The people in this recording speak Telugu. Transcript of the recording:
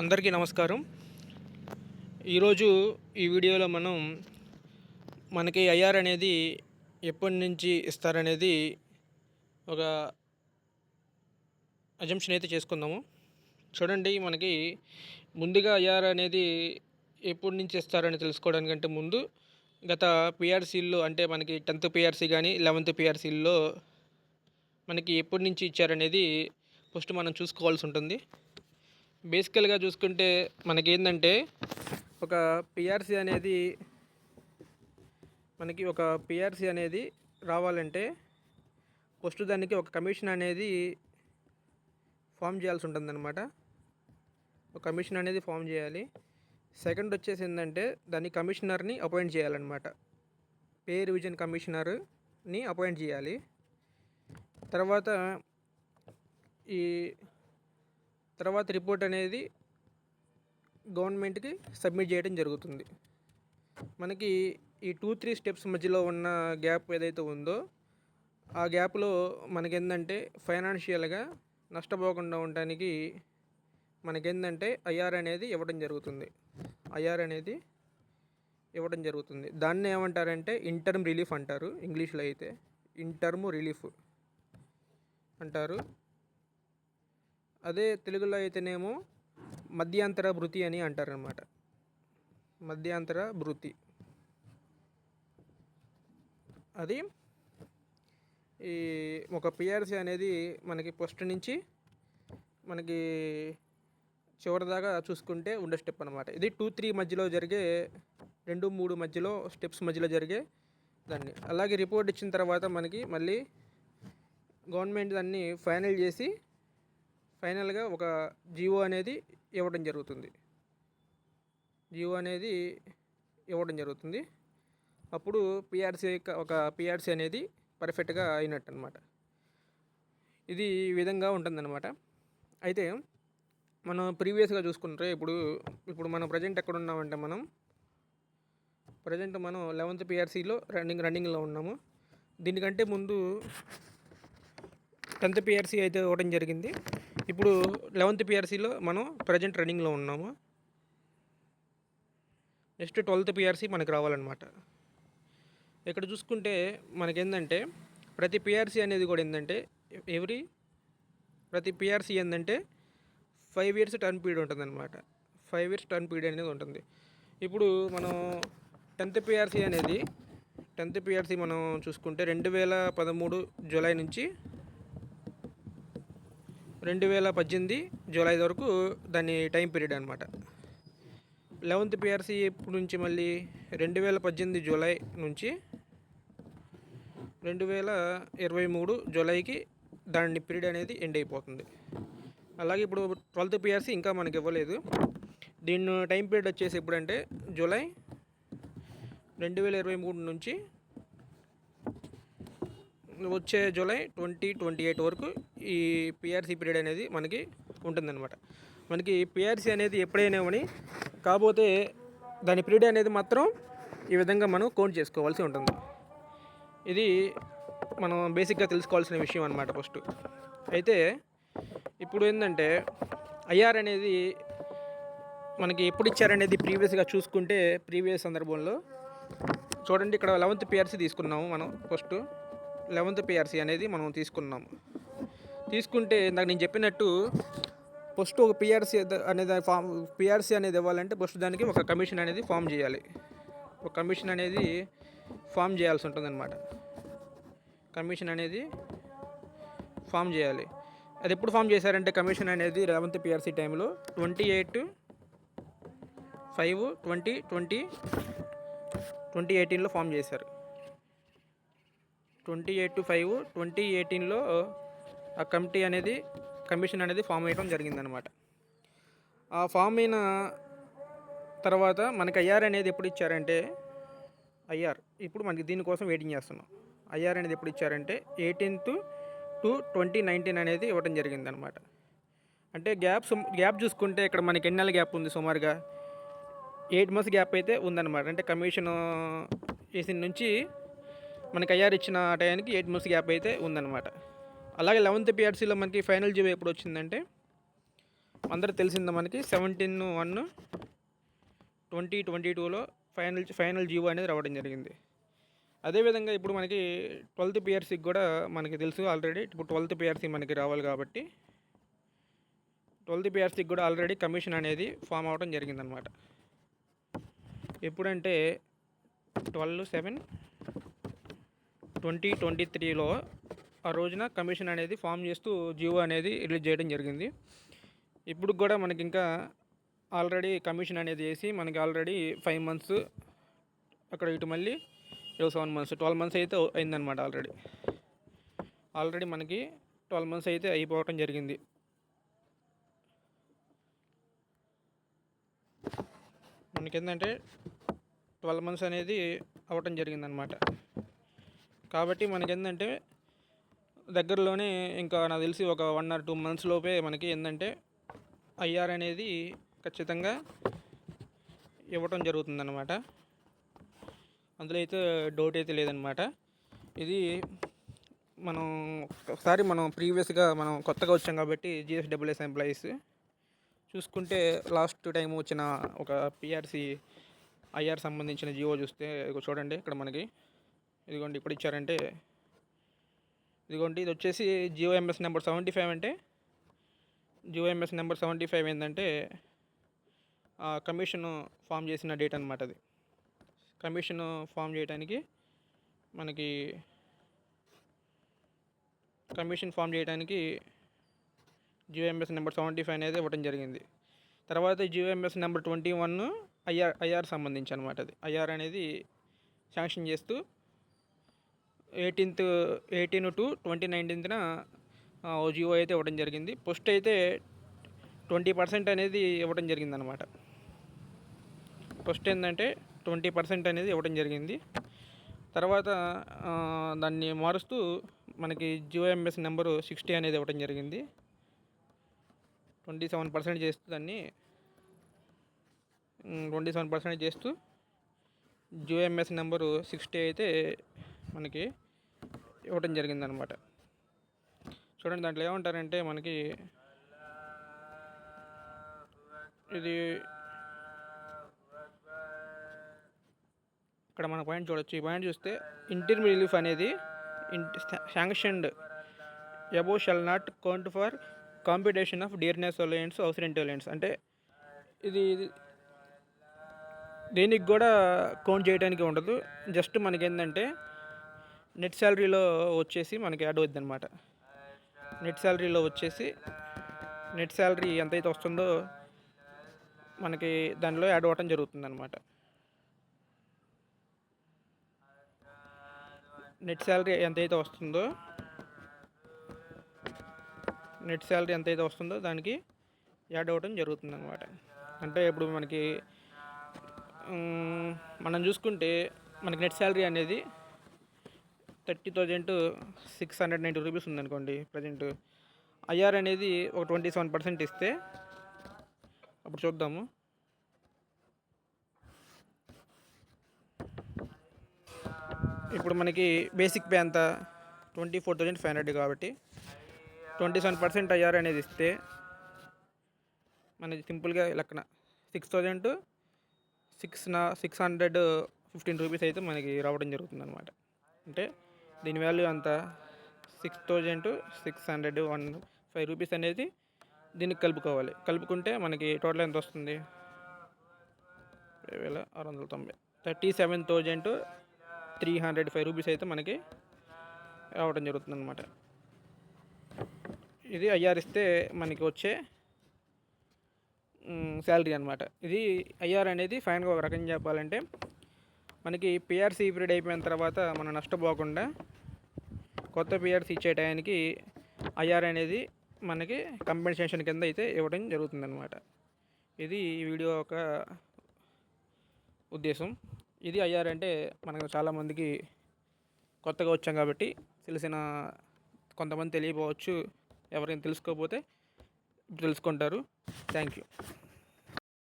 అందరికీ నమస్కారం. ఈరోజు ఈ వీడియోలో మనం మనకి ఐఆర్ అనేది ఎప్పటి నుంచి ఇస్తారనేది ఒక అజంప్షన్ అయితే చేసుకుందాము. చూడండి మనకి ముందుగా ఐఆర్ అనేది ఎప్పటి నుంచి ఇస్తారని తెలుసుకోవడానికంటే ముందు గత పిఆర్సీల్లో అంటే మనకి టెన్త్ పిఆర్సీ కానీ లెవెన్త్ పిఆర్సీల్లో మనకి ఎప్పటి నుంచి ఇచ్చారనేది ఫస్ట్ మనం చూసుకోవాల్సి ఉంటుంది. బేసికల్గా చూసుకుంటే మనకి ఏంటంటే ఒక పిఆర్సీ అనేది మనకి ఒక పిఆర్సీ అనేది రావాలంటే ఫస్ట్ దానికి ఒక కమిషన్ అనేది ఫామ్ చేయాల్సి ఉంటుందన్నమాట. ఒక కమిషన్ అనేది ఫామ్ చేయాలి. సెకండ్ వచ్చేసి ఏంటంటే దాని కమిషనర్ని అపాయింట్ చేయాలన్నమాట. పే రివిజన్ కమిషనర్ని అపాయింట్ చేయాలి. తర్వాత ఈ తర్వాత రిపోర్ట్ అనేది గవర్నమెంట్కి సబ్మిట్ చేయడం జరుగుతుంది. మనకి ఈ టూ త్రీ స్టెప్స్ మధ్యలో ఉన్న గ్యాప్ ఏదైతే ఉందో ఆ గ్యాప్లో మనకేందంటే ఫైనాన్షియల్గా నష్టపోకుండా ఉండడానికి మనకేందంటే ఐఆర్ అనేది ఇవ్వడం జరుగుతుంది. ఐఆర్ అనేది ఇవ్వడం జరుగుతుంది. దాన్ని ఏమంటారంటే ఇంటర్మ్ రిలీఫ్ అంటారు. ఇంగ్లీష్లో అయితే ఇంటర్మ్ రిలీఫ్ అంటారు. అదే తెలుగులో అయితేనేమో మధ్యాంతర భృతి అని అంటారనమాట మధ్యాంతర భృతి. అది ఈ ఒక పిఆర్సీ అనేది మనకి ఫస్ట్ నుంచి మనకి చివరి దాకా చూసుకుంటే ఉండే స్టెప్ అనమాట ఇది టూ త్రీ మధ్యలో జరిగే రెండు మూడు మధ్యలో స్టెప్స్ మధ్యలో జరిగే దాన్ని. అలాగే రిపోర్ట్ ఇచ్చిన తర్వాత మనకి మళ్ళీ గవర్నమెంట్ దాన్ని ఫైనల్ చేసి ఫైనల్గా ఒక జియో అనేది ఇవ్వడం జరుగుతుంది. జియో అనేది ఇవ్వడం జరుగుతుంది. అప్పుడు పిఆర్సీ ఒక పిఆర్సీ అనేది పర్ఫెక్ట్గా అయినట్టు అనమాట ఇది ఈ విధంగా ఉంటుందన్నమాట. అయితే మనం ప్రీవియస్గా చూసుకుంటే ఇప్పుడు ఇప్పుడు మనం ప్రజెంట్ ఎక్కడ ఉన్నామంటే మనం ప్రజెంట్ మనం లెవెంత్ పిఆర్సీలో రన్నింగ్ రన్నింగ్లో ఉన్నాము. దీనికంటే ముందు టెన్త్ పిఆర్సీ అయితే ఇవ్వడం జరిగింది. ఇప్పుడు లెవెంత్ పిఆర్సీలో మనం ప్రజెంట్ రన్నింగ్లో ఉన్నాము. నెక్స్ట్ ట్వెల్త్ పిఆర్సీ మనకి రావాలన్నమాట. ఇక్కడ చూసుకుంటే మనకేందంటే ప్రతి పిఆర్సీ అనేది కూడా ఏంటంటే ఎవ్రీ ప్రతి పిఆర్సీ ఏంటంటే ఫైవ్ ఇయర్స్ టర్న్ పీరియడ్ ఉంటుందన్నమాట. ఫైవ్ ఇయర్స్ టర్న్ పీరియడ్ అనేది ఉంటుంది. ఇప్పుడు మనం టెన్త్ పిఆర్సీ అనేది టెన్త్ పిఆర్సీ మనం చూసుకుంటే రెండు వేల పదమూడు జూలై నుంచి రెండు వేల పద్దెనిమిది జూలై వరకు దాని టైం పీరియడ్ అనమాట లెవెంత్ పిఆర్సీ ఇప్పుడు నుంచి మళ్ళీ? రెండు వేల పద్దెనిమిది జూలై నుంచి రెండు వేల ఇరవై మూడు జూలైకి దాని పీరియడ్ అనేది ఎండ్ అయిపోతుంది. అలాగే ఇప్పుడు ట్వెల్త్ పిఆర్సీ ఇంకా మనకి ఇవ్వలేదు. దీని టైం పీరియడ్ వచ్చేసి ఎప్పుడంటే జూలై రెండు వేల ఇరవై మూడు నుంచి వచ్చే జూలై ట్వంటీ ట్వంటీ ఎయిట్ వరకు ఈ పిఆర్సీ పీరియడ్ అనేది మనకి ఉంటుందన్నమాట. మనకి పిఆర్సీ అనేది ఎప్పుడైనా అని కాకపోతే దాని పీరియడ్ అనేది మాత్రం ఈ విధంగా మనం కౌంట్ చేసుకోవాల్సి ఉంటుంది. ఇది మనం బేసిక్గా తెలుసుకోవాల్సిన విషయం అనమాట ఫస్ట్ అయితే ఇప్పుడు ఏంటంటే ఐఆర్ అనేది మనకి ఎప్పుడు ఇచ్చారనేది ప్రీవియస్గా చూసుకుంటే ప్రీవియస్ సందర్భంలో చూడండి ఇక్కడ లెవెంత్ పిఆర్సీ తీసుకున్నాము మనం ఫస్ట్ లెవెంత్ పిఆర్సీ అనేది మనం తీసుకున్నాము. తీసుకుంటే ఇందాక నేను చెప్పినట్టు ఫస్ట్ ఒక పిఆర్సీ అనేది ఫామ్ పిఆర్సీ అనేది ఇవ్వాలంటే ఫస్ట్ దానికి ఒక కమిషన్ అనేది ఫామ్ చేయాలి. ఒక కమిషన్ అనేది ఫామ్ చేయాల్సి ఉంటుందన్నమాట. కమిషన్ అనేది ఫామ్ చేయాలి. అది ఎప్పుడు ఫామ్ చేశారంటే కమిషన్ అనేది రేవంత్ పిఆర్సీ టైంలో twenty eight five twenty twenty twenty ఎయిటీన్లో ఫామ్ చేశారు. Twenty eight to five twenty ఎయిటీన్లో ఆ కమిటీ అనేది కమిషన్ అనేది ఫామ్ అయ్యడం జరిగిందనమాట ఆ ఫామ్ అయిన తర్వాత మనకి ఐఆర్ అనేది ఎప్పుడు ఇచ్చారంటే ఐఆర్ ఇప్పుడు మనకి దీనికోసం వెయిటింగ్ చేస్తున్నాం. ఐఆర్ అనేది ఎప్పుడు ఇచ్చారంటే ఎయిటీన్త్ టు ట్వంటీ నైన్టీన్ అనేది ఇవ్వడం జరిగిందనమాట అంటే గ్యాప్ సుమ్- గ్యాప్ చూసుకుంటే ఇక్కడ మనకి ఎన్ని నెలల గ్యాప్ ఉంది సుమారుగా? ఎయిట్ మంత్స్ గ్యాప్ అయితే ఉందన్నమాట. అంటే కమిషన్ వేసిన నుంచి మనకి ఐఆర్ ఇచ్చిన టయానికి ఎయిట్ మంత్స్ గ్యాప్ అయితే ఉందన్నమాట. అలాగే లెవెంత్ పిఆర్సీలో మనకి ఫైనల్ జీవో ఎప్పుడు వచ్చిందంటే అందరూ తెలిసింది మనకి సెవెంటీన్ వన్ ట్వంటీ ట్వంటీ టూలో ఫైనల్ ఫైనల్ జీవో అనేది రావడం జరిగింది. అదేవిధంగా ఇప్పుడు మనకి ట్వెల్త్ పిఆర్సీకి కూడా మనకి తెలుసు ఆల్రెడీ. ఇప్పుడు ట్వెల్త్ పిఆర్సీ మనకి రావాలి కాబట్టి ట్వెల్త్ పిఆర్సీకి కూడా ఆల్రెడీ కమిషన్ అనేది ఫామ్ అవ్వడం జరిగిందనమాట ఎప్పుడంటే ట్వెల్వ్ సెవెన్ ట్వంటీ ట్వంటీ త్రీలో ఆ రోజున కమిషన్ అనేది ఫామ్ చేస్తూ జియో అనేది రిలీజ్ చేయడం జరిగింది. ఇప్పుడు కూడా మనకి ఇంకా ఆల్రెడీ కమిషన్ అనేది వేసి మనకి ఆల్రెడీ ఫైవ్ మంత్స్ అక్కడ ఇటు మళ్ళీ ఇరవై సెవెన్ మంత్స్ ట్వెల్వ్ మంత్స్ అయితే అయిందనమాట ఆల్రెడీ. ఆల్రెడీ మనకి ట్వెల్వ్ మంత్స్ అయితే అయిపోవటం జరిగింది. మనకి ఏంటంటే ట్వెల్వ్ మంత్స్ అనేది అవ్వటం జరిగిందనమాట కాబట్టి మనకి ఏంటంటే దగ్గరలోనే ఇంకా నాకు తెలిసి ఒక వన్ ఆర్ టూ మంత్స్ లోపే మనకి ఏంటంటే ఐఆర్ అనేది ఖచ్చితంగా ఇవ్వటం జరుగుతుందన్నమాట. అందులో అయితే డౌట్ అయితే లేదనమాట ఇది మనం ఒకసారి మనం ప్రీవియస్గా మనం కొత్తగా వచ్చాం కాబట్టి జిఎస్డబ్ల్యూఎస్ ఎంప్లాయీస్ చూసుకుంటే లాస్ట్ టైం వచ్చిన ఒక పిఆర్సి ఐఆర్ సంబంధించిన జియో చూస్తే చూడండి ఇక్కడ మనకి. ఇదిగోండి ఇప్పుడు ఇచ్చారంటే ఇదిగోండి ఇది వచ్చేసి GO MS number seventy five అంటే GO MS number seventy five ఏంటంటే కమిషన్ ఫామ్ చేసిన డేట్ అనమాట అది. కమిషన్ ఫామ్ చేయడానికి మనకి కమిషన్ ఫామ్ చేయడానికి GO MS number seventy five అనేది ఇవ్వడం జరిగింది. తర్వాత GO MS number twenty one IR IR సంబంధించి అనమాట అది. ఐఆర్ అనేది శాంక్షన్ చేస్తూ ఎయిటీన్త్ ఎయిటీన్ టు ట్వంటీ నైన్టీన్త్న జియో అయితే ఇవ్వడం జరిగింది. పోస్ట్ అయితే ట్వంటీ పర్సెంట్ అనేది ఇవ్వడం జరిగింది అనమాట ఫస్ట్ ఏంటంటే ట్వంటీ పర్సెంట్ అనేది ఇవ్వడం జరిగింది. తర్వాత దాన్ని మారుస్తూ మనకి జియో ఎంఎస్ నెంబరు సిక్స్టీ అనేది ఇవ్వడం జరిగింది. ట్వంటీ సెవెన్ పర్సెంట్ చేస్తూ దాన్ని ట్వంటీ సెవెన్ పర్సెంట్ చేస్తూ జియో ఎంఎస్ నెంబరు సిక్స్టీ అయితే మనకి ఇవ్వడం జరిగిందనమాట. చూడండి దాంట్లో ఏమంటారంటే మనకి ఇది ఇక్కడ మన పాయింట్ చూడొచ్చు. ఈ పాయింట్ చూస్తే ఇంటర్ రిలీఫ్ అనేది sanctioned above shall not count for computation of dearness allowance అవసరెంట్ allowance. అంటే ఇది దీనికి కూడా కౌంట్ చేయడానికి ఉండదు. జస్ట్ మనకి ఏంటంటే నెట్ శాలరీలో వచ్చేసి మనకి యాడ్ అవుద్ది అనమాట నెట్ శాలరీలో వచ్చేసి నెట్ శాలరీ ఎంతైతే వస్తుందో మనకి దానిలో యాడ్ అవ్వటం జరుగుతుంది అనమాట నెట్ శాలరీ ఎంతైతే వస్తుందో నెట్ శాలరీ ఎంతైతే వస్తుందో దానికి యాడ్ అవ్వటం జరుగుతుంది అనమాట అంటే ఇప్పుడు మనకి మనం చూసుకుంటే మనకి నెట్ శాలరీ అనేది thirty thousand six hundred ninety rupees ఉందనుకోండి ప్రజెంట్. ఐఆర్ అనేది ఒక ట్వంటీ సెవెన్ పర్సెంట్ ఇస్తే అప్పుడు చూద్దాము. ఇప్పుడు మనకి బేసిక్ పే అంతా twenty four thousand five hundred కాబట్టి ట్వంటీ సెవెన్ పర్సెంట్ ఐఆర్ అనేది ఇస్తే మనకి సింపుల్గా లెక్కన సిక్స్ థౌజండ్ సిక్స్ నా సిక్స్ హండ్రెడ్ ఫిఫ్టీన్ రూపీస్ అయితే మనకి రావడం జరుగుతుంది అనమాట అంటే దీని వాల్యూ అంత six thousand six hundred one five rupees అనేది దీనికి కలుపుకోవాలి. కలుపుకుంటే మనకి టోటల్ ఎంత వస్తుంది? వేల ఆరు వందల తొంభై. Thirty seven thousand three hundred five rupees అయితే మనకి రావడం జరుగుతుంది అనమాట ఇది ఐఆర్ ఇస్తే మనకి వచ్చే శాలరీ అనమాట ఇది ఐఆర్ అనేది ఫైన్గా ఒక రకం చెప్పాలంటే మనకి పిఆర్సీ పీరియడ్ అయిపోయిన తర్వాత మనం నష్టపోకుండా కొత్త పిఆర్సీ ఇచ్చే టయానికి ఐఆర్ అనేది మనకి కంపెన్సేషన్ కింద అయితే ఇవ్వడం జరుగుతుందన్నమాట. ఇది ఈ వీడియో ఒక ఉద్దేశం. ఇది ఐఆర్ అంటే మనకు చాలామందికి కొత్తగా వచ్చాం కాబట్టి తెలిసిన కొంతమంది తెలియకపోవచ్చు ఎవరైనా తెలుసుకోకపోతే తెలుసుకుంటారు. Thank you